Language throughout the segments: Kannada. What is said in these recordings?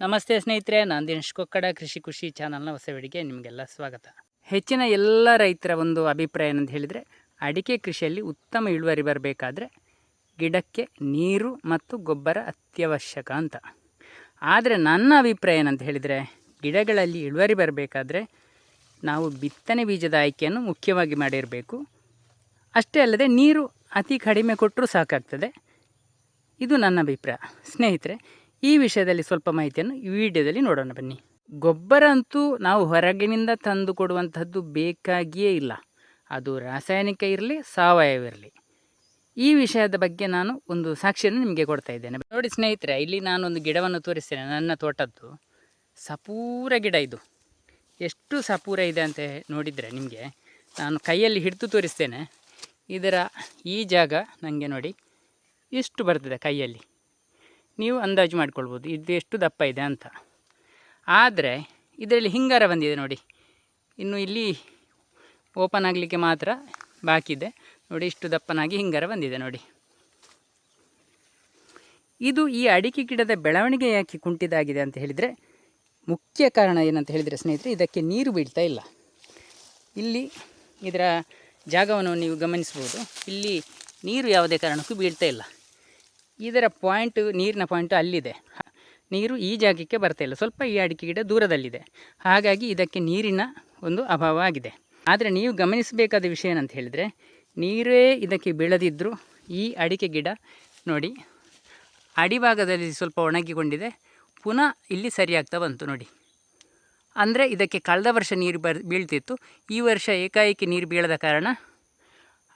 ನಮಸ್ತೆ ಸ್ನೇಹಿತರೆ, ನಾನು ದಿನೇಶ್ ಕೊಕ್ಕಡ, ಕೃಷಿ ಖುಷಿ ಚಾನಲ್ನ ಹೊಸ ವಿಡಿಗೆ ನಿಮಗೆಲ್ಲ ಸ್ವಾಗತ. ಹೆಚ್ಚಿನ ಎಲ್ಲ ರೈತರ ಒಂದು ಅಭಿಪ್ರಾಯ ಏನಂತ ಹೇಳಿದರೆ, ಅಡಿಕೆ ಕೃಷಿಯಲ್ಲಿ ಉತ್ತಮ ಇಳುವರಿ ಬರಬೇಕಾದ್ರೆ ಗಿಡಕ್ಕೆ ನೀರು ಮತ್ತು ಗೊಬ್ಬರ ಅತ್ಯವಶ್ಯಕ ಅಂತ. ಆದರೆ ನನ್ನ ಅಭಿಪ್ರಾಯ ಏನಂತ ಹೇಳಿದರೆ, ಗಿಡಗಳಲ್ಲಿ ಇಳುವರಿ ಬರಬೇಕಾದ್ರೆ ನಾವು ಬಿತ್ತನೆ ಬೀಜದ ಆಯ್ಕೆಯನ್ನು ಮುಖ್ಯವಾಗಿ ಮಾಡಿರಬೇಕು. ಅಷ್ಟೇ ಅಲ್ಲದೆ ನೀರು ಅತಿ ಕಡಿಮೆ ಕೊಟ್ಟರೂ ಸಾಕಾಗ್ತದೆ. ಇದು ನನ್ನ ಅಭಿಪ್ರಾಯ. ಸ್ನೇಹಿತರೆ ಈ ವಿಷಯದಲ್ಲಿ ಸ್ವಲ್ಪ ಮಾಹಿತಿಯನ್ನು ಈ ವಿಡಿಯೋದಲ್ಲಿ ನೋಡೋಣ ಬನ್ನಿ. ಗೊಬ್ಬರ ಅಂತೂ ನಾವು ಹೊರಗಿನಿಂದ ತಂದು ಕೊಡುವಂತಹದ್ದು ಬೇಕಾಗಿಯೇ ಇಲ್ಲ. ಅದು ರಾಸಾಯನಿಕ ಇರಲಿ, ಸಾವಯವ ಇರಲಿ. ಈ ವಿಷಯದ ಬಗ್ಗೆ ನಾನು ಒಂದು ಸಾಕ್ಷಿಯನ್ನು ನಿಮಗೆ ಕೊಡ್ತಾ ಇದ್ದೇನೆ. ನೋಡಿ ಸ್ನೇಹಿತರೆ, ಇಲ್ಲಿ ನಾನೊಂದು ಗಿಡವನ್ನು ತೋರಿಸ್ತೇನೆ, ನನ್ನ ತೋಟದ್ದು. ಸಪೂರ ಗಿಡ ಇದು. ಎಷ್ಟು ಸಪೂರ ಇದೆ ಅಂತ ನೋಡಿದರೆ ನಿಮಗೆ ನಾನು ಕೈಯಲ್ಲಿ ಹಿಡಿದು ತೋರಿಸ್ತೇನೆ. ಇದರ ಈ ಜಾಗ ನನಗೆ ನೋಡಿ ಇಷ್ಟು ಬರ್ತದೆ ಕೈಯಲ್ಲಿ. ನೀವು ಅಂದಾಜು ಮಾಡ್ಕೊಳ್ಬೋದು. ಇದು ಎಷ್ಟು ದಪ್ಪ ಇದೆ ಅಂತ. ಆದರೆ, ಇದರಲ್ಲಿ ಹಿಂಗಾರ ಬಂದಿದೆ ನೋಡಿ. ಇನ್ನು ಇಲ್ಲಿ ಓಪನ್ ಆಗಲಿಕ್ಕೆ ಮಾತ್ರ ಬಾಕಿ ಇದೆ. ನೋಡಿ, ಇಷ್ಟು ದಪ್ಪನಾಗಿ ಹಿಂಗಾರ ಬಂದಿದೆ ನೋಡಿ. ಇದು ಈ ಅಡಿಕೆ ಗಿಡದ ಬೆಳವಣಿಗೆ ಯಾಕೆ ಕುಂಟಿದಾಗಿದೆ ಅಂತ ಹೇಳಿದರೆ, ಮುಖ್ಯ ಕಾರಣ ಏನಂತ ಹೇಳಿದರೆ ಸ್ನೇಹಿತರೆ, ಇದಕ್ಕೆ ನೀರು ಬೀಳ್ತಾ ಇಲ್ಲ. ಇಲ್ಲಿ ಇದರ ಜಾಗವನ್ನು ನೀವು ಗಮನಿಸ್ಬೋದು. ಇಲ್ಲಿ ನೀರು ಯಾವುದೇ ಕಾರಣಕ್ಕೂ ಬೀಳ್ತಾ ಇಲ್ಲ. ಇದರ ಪಾಯಿಂಟ್ ನೀರಿನ ಪಾಯಿಂಟ್ ಅಲ್ಲಿದೆ. ನೀರು ಈ ಜಾಗಕ್ಕೆ ಬರ್ತಾ ಇಲ್ಲ. ಸ್ವಲ್ಪ ಈ ಅಡಿಕೆ ಗಿಡ ದೂರದಲ್ಲಿದೆ. ಹಾಗಾಗಿ ಇದಕ್ಕೆ ನೀರಿನ ಒಂದು ಅಭಾವ ಆಗಿದೆ. ಆದರೆ ನೀವು ಗಮನಿಸಬೇಕಾದ ವಿಷಯ ಏನಂತ ಹೇಳಿದರೆ, ನೀರೇ ಇದಕ್ಕೆ ಬೀಳದಿದ್ದರೂ ಈ ಅಡಿಕೆ ಗಿಡ ನೋಡಿ ಅಡಿಭಾಗದಲ್ಲಿ ಸ್ವಲ್ಪ ಒಣಗಿಕೊಂಡಿದೆ. ಪುನಃ ಇಲ್ಲಿ ಸರಿಯಾಗ್ತಾ ಬಂತು ನೋಡಿ. ಅಂದರೆ ಇದಕ್ಕೆ ಕಳೆದ ವರ್ಷ ನೀರು ಬರ್, ಬೀಳ್ತಿತ್ತು. ಈ ವರ್ಷ ಏಕಾಏಕಿ ನೀರು ಬೀಳದ ಕಾರಣ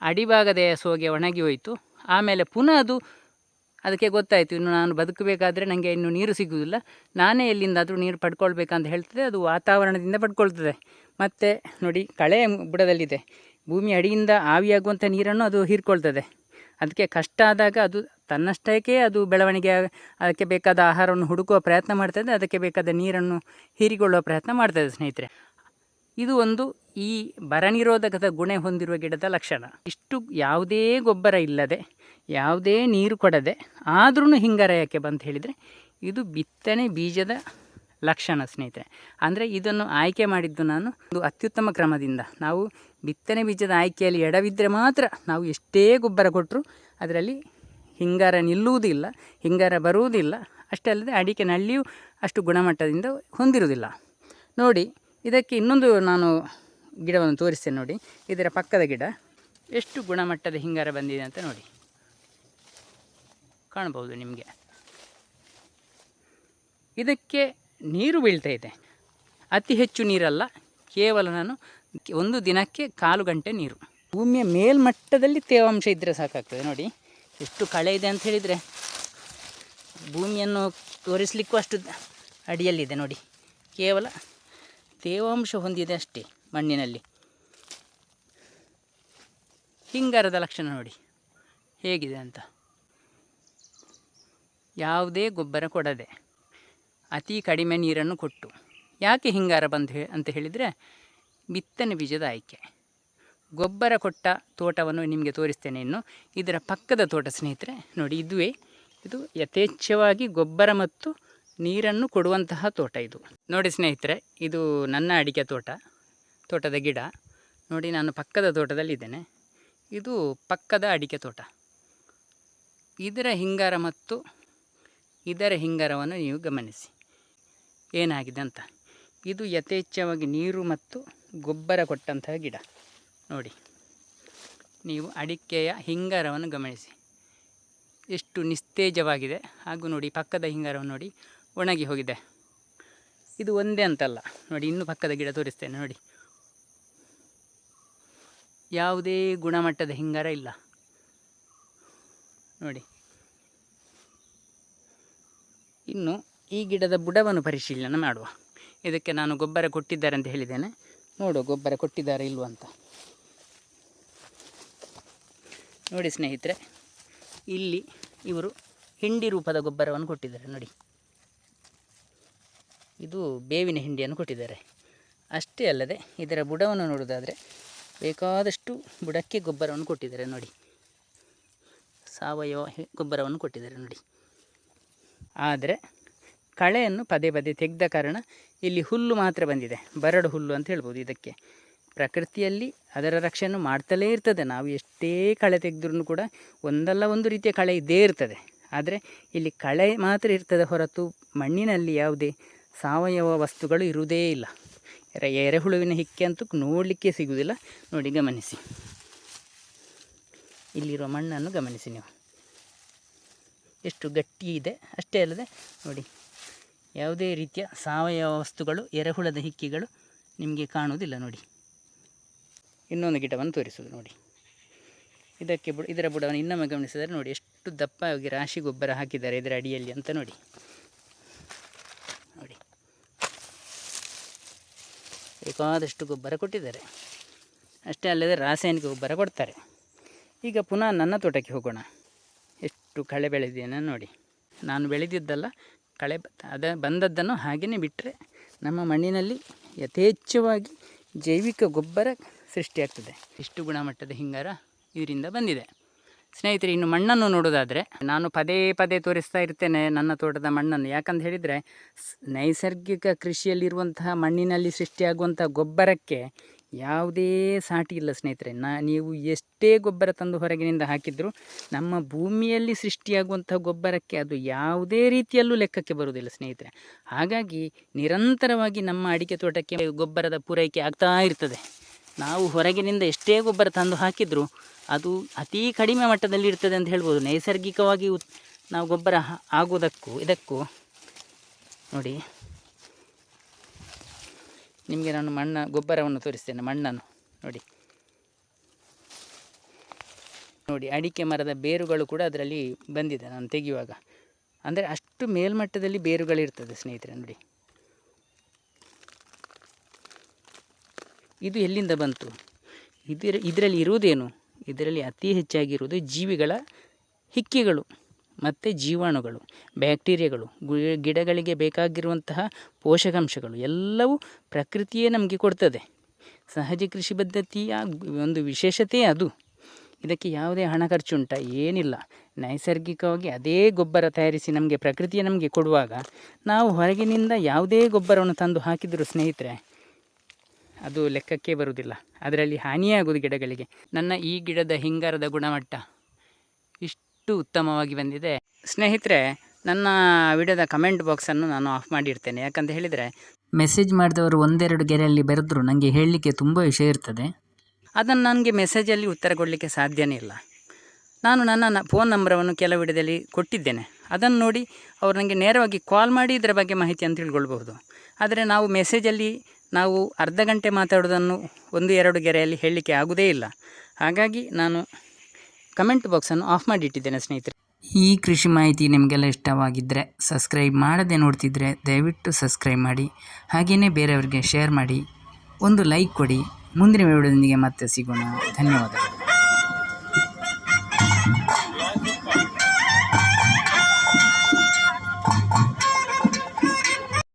ಅಡಿಭಾಗದ ಸೋಗೆ ಒಣಗಿ ಹೋಯಿತು. ಆಮೇಲೆ ಪುನಃ ಅದು ಅದಕ್ಕೆ ಗೊತ್ತಾಯಿತು, ಇನ್ನು ನಾನು ಬದುಕಬೇಕಾದ್ರೆ ನನಗೆ ಇನ್ನು ನೀರು ಸಿಗುವುದಿಲ್ಲ. ನಾನೇ ಎಲ್ಲಿಂದಾದರೂ ನೀರು ಪಡ್ಕೊಳ್ಬೇಕಂತ ಹೇಳ್ತದೆ ಅದು ವಾತಾವರಣದಿಂದ ಪಡ್ಕೊಳ್ತದೆ. ಮತ್ತು ನೋಡಿ, ಕಳೆ ಬುಡದಲ್ಲಿದೆ. ಭೂಮಿ ಅಡಿಯಿಂದ ಆವಿಯಾಗುವಂಥ ನೀರನ್ನು ಅದು ಹೀರ್ಕೊಳ್ತದೆ. ಅದಕ್ಕೆ ಕಷ್ಟ ಆದಾಗ ಅದು ತನ್ನಷ್ಟಕ್ಕೆ ಅದು ಬೆಳವಣಿಗೆ ಅದಕ್ಕೆ ಬೇಕಾದ ಆಹಾರವನ್ನು ಹುಡುಕುವ ಪ್ರಯತ್ನ ಮಾಡ್ತದೆ, ಅದಕ್ಕೆ ಬೇಕಾದ ನೀರನ್ನು ಹೀರಿಕೊಳ್ಳುವ ಪ್ರಯತ್ನ ಮಾಡ್ತದೆ ಸ್ನೇಹಿತರೆ. ಇದು ಒಂದು ಈ ಬರ ನಿರೋಧಕದ ಗುಣ ಹೊಂದಿರುವ ಗಿಡದ ಲಕ್ಷಣ. ಇಷ್ಟು ಯಾವುದೇ ಗೊಬ್ಬರ ಇಲ್ಲದೆ ಯಾವುದೇ ನೀರು ಕೊಡದೆ ಆದ್ರೂ ಹಿಂಗಾರ ಯಾಕೆ ಬಂತ ಹೇಳಿದರೆ ಇದು ಬಿತ್ತನೆ ಬೀಜದ ಲಕ್ಷಣ ಸ್ನೇಹಿತರೆ. ಅಂದರೆ ಇದನ್ನು ಆಯ್ಕೆ ಮಾಡಿದ್ದು ನಾನು ಒಂದು ಅತ್ಯುತ್ತಮ ಕ್ರಮದಿಂದ. ನಾವು ಬಿತ್ತನೆ ಬೀಜದ ಆಯ್ಕೆಯಲ್ಲಿ ಎಡವಿದ್ದರೆ ಮಾತ್ರ ನಾವು ಎಷ್ಟೇ ಗೊಬ್ಬರ ಕೊಟ್ಟರು ಅದರಲ್ಲಿ ಹಿಂಗಾರ ನಿಲ್ಲುವುದಿಲ್ಲ, ಹಿಂಗಾರ ಬರುವುದಿಲ್ಲ. ಅಷ್ಟೇ ಅಲ್ಲದೆ ಅಡಿಕೆ ನಳ್ಳಿಯು ಅಷ್ಟು ಗುಣಮಟ್ಟದಿಂದ ಹೊಂದಿರುವುದಿಲ್ಲ. ನೋಡಿ, ಇದಕ್ಕೆ ಇನ್ನೊಂದು ನಾನು ಗಿಡವನ್ನು ತೋರಿಸ್ತೇನೆ ನೋಡಿ. ಇದರ ಪಕ್ಕದ ಗಿಡ ಎಷ್ಟು ಗುಣಮಟ್ಟದ ಹಿಂಗಾರ ಬಂದಿದೆ ಅಂತ ನೋಡಿ. ಕಾಣ್ಬೋದು ನಿಮಗೆ. ಇದಕ್ಕೆ ನೀರು ಬೀಳ್ತಾ ಇದೆ. ಅತಿ ಹೆಚ್ಚು ನೀರಲ್ಲ, ಕೇವಲ ನಾನು ಒಂದು ದಿನಕ್ಕೆ ಕಾಲು ಗಂಟೆ ನೀರು. ಭೂಮಿಯ ಮೇಲ್ಮಟ್ಟದಲ್ಲಿ ತೇವಾಂಶ ಇದ್ದರೆ ಸಾಕಾಗ್ತದೆ, ನೋಡಿ. ಎಷ್ಟು ಕಳೆ ಇದೆ ಅಂತ ಹೇಳಿದರೆ, ಭೂಮಿಯನ್ನು ತೋರಿಸಲಿಕ್ಕೂ ಅಷ್ಟು ಅಡಿಯಲ್ಲಿದೆ, ನೋಡಿ. ಕೇವಲ ತೇವಾಂಶ ಹೊಂದಿದೆ ಅಷ್ಟೇ ಮಣ್ಣಿನಲ್ಲಿ. ಹಿಂಗಾರದ ಲಕ್ಷಣ ನೋಡಿ. ಹೇಗಿದೆ ಅಂತ. ಯಾವುದೇ ಗೊಬ್ಬರ ಕೊಡದೆ ಅತಿ ಕಡಿಮೆ ನೀರನ್ನು ಕೊಟ್ಟು. ಯಾಕೆ ಹಿಂಗಾರ ಬಂದು ಅಂತ ಹೇಳಿದರೆ ಬಿತ್ತನೆ ಬೀಜದ ಆಯ್ಕೆ. ಗೊಬ್ಬರ ಕೊಟ್ಟ ತೋಟವನ್ನು ನಿಮಗೆ ತೋರಿಸ್ತೇನೆ ಇನ್ನು. ಇದರ ಪಕ್ಕದ ತೋಟ ಸ್ನೇಹಿತರೆ, ನೋಡಿ ಇದುವೇ. ಇದು ಯಥೇಚ್ಛವಾಗಿ ಗೊಬ್ಬರ ಮತ್ತು ನೀರನ್ನು ಕೊಡುವಂತಹ ತೋಟ ಇದು. ನೋಡಿ ಸ್ನೇಹಿತರೆ, ಇದು ನನ್ನ ಅಡಿಕೆ ತೋಟ, ತೋಟದ ಗಿಡ. ನೋಡಿ ನಾನು ಪಕ್ಕದ ತೋಟದಲ್ಲಿದ್ದೇನೆ. ಇದು ಪಕ್ಕದ ಅಡಿಕೆ ತೋಟ. ಇದರ ಹಿಂಗಾರ ಮತ್ತು ಇದರ ಹಿಂಗರವನ್ನು ನೀವು ಗಮನಿಸಿ. ಏನಾಗಿದೆ ಅಂತ. ಇದು ಯಥೇಚ್ಛವಾಗಿ ನೀರು ಮತ್ತು ಗೊಬ್ಬರ ಕೊಟ್ಟಂತಹ ಗಿಡ. ನೋಡಿ. ನೀವು ಅಡಿಕೆಯ ಹಿಂಗಾರವನ್ನು ಗಮನಿಸಿ. ಎಷ್ಟು ನಿಸ್ತೇಜವಾಗಿದೆ. ಹಾಗೂ ನೋಡಿ, ಪಕ್ಕದ ಹಿಂಗಾರವನ್ನು ನೋಡಿ, ಒಣಗಿ ಹೋಗಿದೆ. ಇದು ಒಂದೇ ಅಂತಲ್ಲ. ನೋಡಿ, ಇನ್ನೂ ಪಕ್ಕದ ಗಿಡ ತೋರಿಸ್ತೇನೆ, ನೋಡಿ. ಯಾವುದೇ ಗುಣಮಟ್ಟದ ಹಿಂಗಾರ ಇಲ್ಲ. ನೋಡಿ. ಇನ್ನು ಈ ಗಿಡದ ಬುಡವನ್ನು ಪರಿಶೀಲನೆ ಮಾಡುವ. ಇದಕ್ಕೆ ನಾನು ಗೊಬ್ಬರ ಕೊಟ್ಟಿದ್ದಾರೆ ಅಂತ ಹೇಳಿದ್ದೇನೆ. ನೋಡುವ ಗೊಬ್ಬರ ಕೊಟ್ಟಿದ್ದಾರೆ ಇಲ್ವ ಅಂತ. ನೋಡಿ ಸ್ನೇಹಿತರೆ, ಇಲ್ಲಿ ಇವರು ಹಿಂಡಿ ರೂಪದ ಗೊಬ್ಬರವನ್ನು ಕೊಟ್ಟಿದ್ದಾರೆ. ನೋಡಿ. ಇದು ಬೇವಿನ ಹಿಂಡಿಯನ್ನು ಕೊಟ್ಟಿದ್ದಾರೆ. ಅಷ್ಟೇ ಅಲ್ಲದೆ ಇದರ ಬುಡವನ್ನು ನೋಡೋದಾದರೆ ಬೇಕಾದಷ್ಟು ಬುಡಕ್ಕೆ ಗೊಬ್ಬರವನ್ನು ಕೊಟ್ಟಿದ್ದಾರೆ. ನೋಡಿ. ಸಾವಯವ ಗೊಬ್ಬರವನ್ನು ಕೊಟ್ಟಿದ್ದಾರೆ. ನೋಡಿ. ಆದರೆ ಕಳೆಯನ್ನು ಪದೇ ಪದೇ ತೆಗೆದ ಕಾರಣ ಇಲ್ಲಿ ಹುಲ್ಲು ಮಾತ್ರ ಬಂದಿದೆ. ಬರಡು ಹುಲ್ಲು ಅಂತ ಹೇಳ್ಬೋದು ಇದಕ್ಕೆ. ಪ್ರಕೃತಿಯಲ್ಲಿ ಅದರ ರಕ್ಷಣೆ ಮಾಡ್ತಲೇ ಇರ್ತದೆ. ನಾವು ಎಷ್ಟೇ ಕಳೆ ತೆಗೆದ್ರೂ ಕೂಡ ಒಂದಲ್ಲ ಒಂದು ರೀತಿಯ ಕಳೆ ಇದ್ದೇ ಇರ್ತದೆ. ಆದರೆ ಇಲ್ಲಿ ಕಳೆ ಮಾತ್ರ ಇರ್ತದೆ ಹೊರತು ಮಣ್ಣಿನಲ್ಲಿ ಯಾವುದೇ ಸಾವಯವ ವಸ್ತುಗಳು ಇರುವುದೇ ಇಲ್ಲ. ಎರೆ ಎರೆಹುಳುವಿನ ಹಿಕ್ಕೆ ಅಂತೂ ನೋಡಲಿಕ್ಕೆ ಸಿಗುವುದಿಲ್ಲ. ನೋಡಿ ಗಮನಿಸಿ. ಇಲ್ಲಿರುವ ಮಣ್ಣನ್ನು ಗಮನಿಸಿ ನೀವು. ಎಷ್ಟು ಗಟ್ಟಿ ಇದೆ, ಅಷ್ಟೇ ಅಲ್ಲದೆ ನೋಡಿ, ಯಾವುದೇ ರೀತಿಯ ಸಾವಯವ ವಸ್ತುಗಳು, ಎರೆಹುಳದ ಹಿಕ್ಕಿಗಳು ನಿಮಗೆ ಕಾಣುವುದಿಲ್ಲ ನೋಡಿ. ಇನ್ನೊಂದು ಗಿಡವನ್ನು ತೋರಿಸುವುದು ನೋಡಿ. ಇದಕ್ಕೆ ಬುಡ, ಇದರ ಬುಡವನ್ನು ಇನ್ನೊಮ್ಮೆ ಗಮನಿಸಿದರೆ ನೋಡಿ, ಎಷ್ಟು ದಪ್ಪವಾಗಿ ರಾಶಿ ಗೊಬ್ಬರ ಹಾಕಿದ್ದಾರೆ ಇದರ ಅಡಿಯಲ್ಲಿ ಅಂತ ನೋಡಿ. ನೋಡಿ. ಬೇಕಾದಷ್ಟು ಗೊಬ್ಬರ ಕೊಟ್ಟಿದ್ದಾರೆ. ಅಷ್ಟೇ ಅಲ್ಲದೆ ರಾಸಾಯನಿಕ ಗೊಬ್ಬರ ಕೊಡ್ತಾರೆ. ಈಗ ಪುನಃ ನನ್ನ ತೋಟಕ್ಕೆ ಹೋಗೋಣ. ಎಷ್ಟು ಕಳೆ ಬೆಳೆದಿದ್ದೇನೆ ನೋಡಿ. ನಾನು ಬೆಳೆದಿದ್ದಲ್ಲ, ಕಳೆ ಅದ ಬಂದದ್ದನ್ನು ಹಾಗೆಯೇ ಬಿಟ್ಟರೆ ನಮ್ಮ ಮಣ್ಣಿನಲ್ಲಿ ಯಥೇಚ್ಛವಾಗಿ ಜೈವಿಕ ಗೊಬ್ಬರ ಸೃಷ್ಟಿಯಾಗ್ತದೆ. ಇಷ್ಟು ಗುಣಮಟ್ಟದ ಹಿಂಗಾರ ಇದರಿಂದ ಬಂದಿದೆ. ಸ್ನೇಹಿತರೆ, ಇನ್ನು ಮಣ್ಣನ್ನು ನೋಡೋದಾದರೆ ನಾನು ಪದೇ ಪದೇ ತೋರಿಸ್ತಾ ಇರ್ತೇನೆ ನನ್ನ ತೋಟದ ಮಣ್ಣನ್ನು. ಯಾಕಂತ ಹೇಳಿದರೆ ನೈಸರ್ಗಿಕ ಕೃಷಿಯಲ್ಲಿರುವಂತಹ ಮಣ್ಣಿನಲ್ಲಿ ಸೃಷ್ಟಿಯಾಗುವಂಥ ಗೊಬ್ಬರಕ್ಕೆ ಯಾವುದೇ ಸಾಟಿ ಇಲ್ಲ ಸ್ನೇಹಿತರೆ. ನಾ, ನೀವು ಎಷ್ಟೇ ಗೊಬ್ಬರ ತಂದು ಹೊರಗಿನಿಂದ ಹಾಕಿದರೂ ನಮ್ಮ ಭೂಮಿಯಲ್ಲಿ ಸೃಷ್ಟಿಯಾಗುವಂತಹ ಗೊಬ್ಬರಕ್ಕೆ ಅದು ಯಾವುದೇ ರೀತಿಯಲ್ಲೂ ಲೆಕ್ಕಕ್ಕೆ ಬರುವುದಿಲ್ಲ ಸ್ನೇಹಿತರೆ. ಹಾಗಾಗಿ ನಿರಂತರವಾಗಿ ನಮ್ಮ ಅಡಿಕೆ ತೋಟಕ್ಕೆ ಗೊಬ್ಬರದ ಪೂರೈಕೆ ಆಗ್ತಾ ಇರ್ತದೆ. ನಾವು ಹೊರಗಿನಿಂದ ಎಷ್ಟೇ ಗೊಬ್ಬರ ತಂದು ಹಾಕಿದರೂ ಅದು ಅತೀ ಕಡಿಮೆ ಮಟ್ಟದಲ್ಲಿ ಇರ್ತದೆ ಅಂತ ಹೇಳ್ಬೋದು. ನೈಸರ್ಗಿಕವಾಗಿ ನಾವು ಗೊಬ್ಬರ ಆಗೋದಕ್ಕೂ ಇದಕ್ಕೂ ನೋಡಿ. ನಿಮಗೆ ನಾನು ಮಣ್ಣ, ಗೊಬ್ಬರವನ್ನು ತೋರಿಸ್ತೇನೆ, ಮಣ್ಣನ್ನು. ನೋಡಿ. ನೋಡಿ, ಅಡಿಕೆ ಮರದ ಬೇರುಗಳು ಕೂಡ ಅದರಲ್ಲಿ ಬಂದಿದೆ ನಾನು ತೆಗೆಯುವಾಗ. ಅಂದರೆ ಅಷ್ಟು ಮೇಲ್ಮಟ್ಟದಲ್ಲಿ ಬೇರುಗಳಿರ್ತದೆ ಸ್ನೇಹಿತರೆ, ನೋಡಿ. ಇದು ಎಲ್ಲಿಂದ ಬಂತು? ಇದರ, ಇದರಲ್ಲಿ ಇರುವುದೇನು? ಇದರಲ್ಲಿ ಅತಿ ಹೆಚ್ಚಾಗಿರುವುದು ಜೀವಿಗಳ ಹಿಕ್ಕಿಗಳು. ಮತ್ತು ಜೀವಾಣುಗಳು, ಬ್ಯಾಕ್ಟೀರಿಯಾಗಳು ಗಿಡಗಳಿಗೆ ಬೇಕಾಗಿರುವಂತಹ ಪೋಷಕಾಂಶಗಳು ಎಲ್ಲವೂ ಪ್ರಕೃತಿಯೇ ನಮಗೆ ಕೊಡ್ತದೆ. ಸಹಜ ಕೃಷಿ ಪದ್ಧತಿಯ ಒಂದು ವಿಶೇಷತೆ ಅದು. ಇದಕ್ಕೆ ಯಾವುದೇ ಹಣ ಖರ್ಚುಂಟ ಏನಿಲ್ಲ. ನೈಸರ್ಗಿಕವಾಗಿ ಅದೇ ಗೊಬ್ಬರ ತಯಾರಿಸಿ ನಮಗೆ ಪ್ರಕೃತಿಯೇ ನಮಗೆ ಕೊಡುವಾಗ ನಾವು ಹೊರಗಿನಿಂದ ಯಾವುದೇ ಗೊಬ್ಬರವನ್ನು ತಂದು ಹಾಕಿದರೂ ಸ್ನೇಹಿತರೆ, ಅದು ಲೆಕ್ಕಕ್ಕೆ ಬರುವುದಿಲ್ಲ. ಅದರಲ್ಲಿ ಹಾನಿಯೇ ಆಗುವುದು ಗಿಡಗಳಿಗೆ. ನನ್ನ ಈ ಗಿಡದ ಹಿಂಗಾರದ ಗುಣಮಟ್ಟ ಇಷ್ಟು ಉತ್ತಮವಾಗಿ ಬಂದಿದೆ. ಸ್ನೇಹಿತರೆ ನನ್ನ ವಿಡಿಯೋದ ಕಮೆಂಟ್ ಬಾಕ್ಸನ್ನು ನಾನು ಆಫ್ ಮಾಡಿರ್ತೇನೆ. ಯಾಕಂತ ಹೇಳಿದರೆ ಮೆಸೇಜ್ ಮಾಡಿದವರು ಒಂದೆರಡು ಗೆರೆಯಲ್ಲಿ ಬರೆದ್ರು ನನಗೆ ಹೇಳಲಿಕ್ಕೆ ತುಂಬ ವಿಷಯ ಇರ್ತದೆ. ಅದನ್ನು ನನಗೆ ಮೆಸೇಜಲ್ಲಿ ಉತ್ತರ ಕೊಡಲಿಕ್ಕೆ ಸಾಧ್ಯನೇ ಇಲ್ಲ. ನಾನು ನನ್ನ ಫೋನ್ ನಂಬರವನ್ನು ಕೆಲವು ವಿಡಿಯೋದಲ್ಲಿ ಕೊಟ್ಟಿದ್ದೇನೆ. ಅದನ್ನು ನೋಡಿ ಅವರು ನನಗೆ ನೇರವಾಗಿ ಕಾಲ್ ಮಾಡಿ ಇದರ ಬಗ್ಗೆ ಮಾಹಿತಿ ಅಂತ ತಿಳ್ಕೊಳ್ಬಹುದು. ಆದರೆ ನಾವು ಮೆಸೇಜಲ್ಲಿ ನಾವು ಅರ್ಧ ಗಂಟೆ ಮಾತಾಡೋದನ್ನು ಒಂದು ಎರಡು ಗೆರೆಯಲ್ಲಿ ಹೇಳಲಿಕ್ಕೆ ಆಗುವುದೇ ಇಲ್ಲ. ಹಾಗಾಗಿ ನಾನು ಕಮೆಂಟ್ ಬಾಕ್ಸನ್ನು ಆಫ್ ಮಾಡಿಟ್ಟಿದ್ದೇನೆ ಸ್ನೇಹಿತರೆ. ಈ ಕೃಷಿ ಮಾಹಿತಿ ನಿಮಗೆಲ್ಲ ಇಷ್ಟವಾಗಿದ್ದರೆ ಸಬ್ಸ್ಕ್ರೈಬ್ ಮಾಡದೆ ನೋಡ್ತಿದ್ರೆ ದಯವಿಟ್ಟು ಸಬ್ಸ್ಕ್ರೈಬ್ ಮಾಡಿ, ಹಾಗೆಯೇ ಬೇರೆಯವರಿಗೆ ಶೇರ್ ಮಾಡಿ, ಒಂದು ಲೈಕ್ ಕೊಡಿ. ಮುಂದಿನ ವಿಡಿಯೋದೊಂದಿಗೆ ಮತ್ತೆ ಸಿಗೋಣ. ಧನ್ಯವಾದಗಳು.